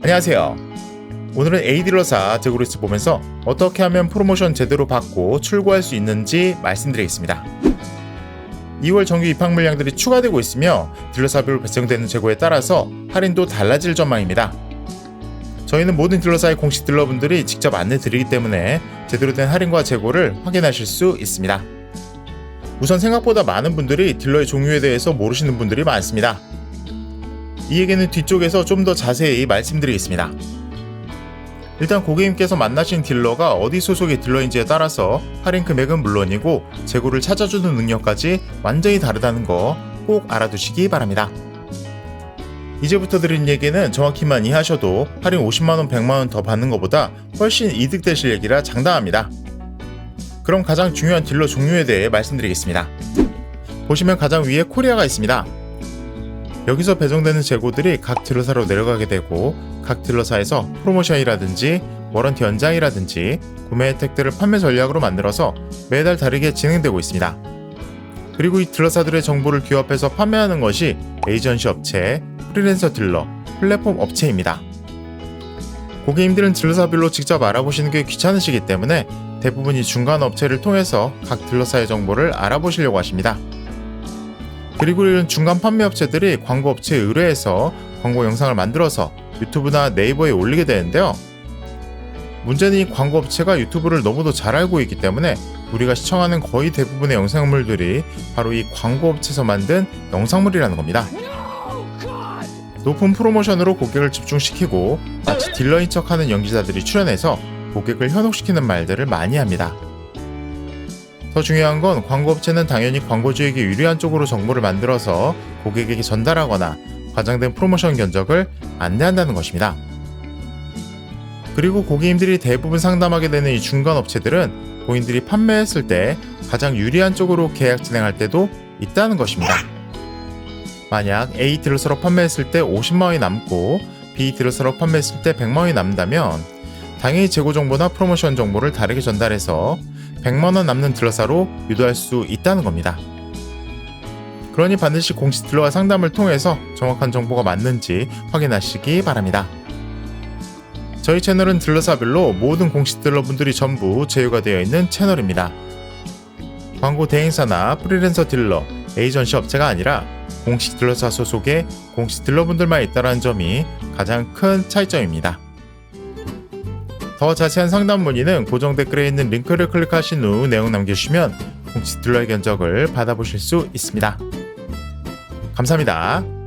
안녕하세요. 오늘은 에이딜러사 드그리스 보면서 어떻게 하면 프로모션 제대로 받고 출고할 수 있는지 말씀드리겠습니다. 2월 정규 입학 물량들이 추가되고 있으며 딜러사별로 배정되는 재고에 따라서 할인도 달라질 전망입니다. 저희는 모든 딜러사의 공식 딜러분들이 직접 안내 드리기 때문에 제대로 된 할인과 재고를 확인하실 수 있습니다. 우선 생각보다 많은 분들이 딜러의 종류에 대해서 모르시는 분들이 많습니다. 이 얘기는 뒤쪽에서 좀 더 자세히 말씀드리겠습니다. 일단 고객님께서 만나신 딜러가 어디 소속의 딜러인지에 따라서 할인 금액은 물론이고 재고를 찾아주는 능력까지 완전히 다르다는 거 꼭 알아두시기 바랍니다. 이제부터 드린 얘기는 정확히만 이해하셔도 할인 50만원, 100만원 더 받는 것보다 훨씬 이득되실 얘기라 장담합니다. 그럼 가장 중요한 딜러 종류에 대해 말씀드리겠습니다. 보시면 가장 위에 코리아가 있습니다. 여기서 배정되는 재고들이 각 딜러사로 내려가게 되고 각 딜러사에서 프로모션이라든지 워런티 연장이라든지 구매 혜택들을 판매 전략으로 만들어서 매달 다르게 진행되고 있습니다. 그리고 이 딜러사들의 정보를 규합해서 판매하는 것이 에이전시 업체, 프리랜서 딜러, 플랫폼 업체입니다. 고객님들은 딜러사별로 직접 알아보시는 게 귀찮으시기 때문에 대부분 이 중간 업체를 통해서 각 딜러사의 정보를 알아보시려고 하십니다. 그리고 이런 중간 판매 업체들이 광고 업체에 의뢰해서 광고 영상을 만들어서 유튜브나 네이버에 올리게 되는데요. 문제는 이 광고 업체가 유튜브를 너무도 잘 알고 있기 때문에 우리가 시청하는 거의 대부분의 영상물들이 바로 이 광고 업체에서 만든 영상물이라는 겁니다. 높은 프로모션으로 고객을 집중시키고 마치 딜러인 척하는 연기자들이 출연해서 고객을 현혹시키는 말들을 많이 합니다. 더 중요한 건 광고업체는 당연히 광고주에게 유리한 쪽으로 정보를 만들어서 고객에게 전달하거나 과장된 프로모션 견적을 안내한다는 것입니다. 그리고 고객님들이 대부분 상담하게 되는 이 중간 업체들은 고객님들이 판매했을 때 가장 유리한 쪽으로 계약 진행할 때도 있다는 것입니다. 만약 A 딜러스로 판매했을 때 50만 원이 남고 B 딜러스로 판매했을 때 100만 원이 남다면 당연히 재고 정보나 프로모션 정보를 다르게 전달해서 100만원 남는 딜러사로 유도할 수 있다는 겁니다. 그러니 반드시 공식 딜러와 상담을 통해서 정확한 정보가 맞는지 확인하시기 바랍니다. 저희 채널은 딜러사별로 모든 공식 딜러분들이 전부 제휴가 되어 있는 채널입니다. 광고 대행사나 프리랜서 딜러, 에이전시 업체가 아니라 공식 딜러사 소속의 공식 딜러분들만 있다는 점이 가장 큰 차이점입니다. 더 자세한 상담 문의는 고정 댓글에 있는 링크를 클릭하신 후 내용 남겨주시면 공식 딜러의 견적을 받아보실 수 있습니다. 감사합니다.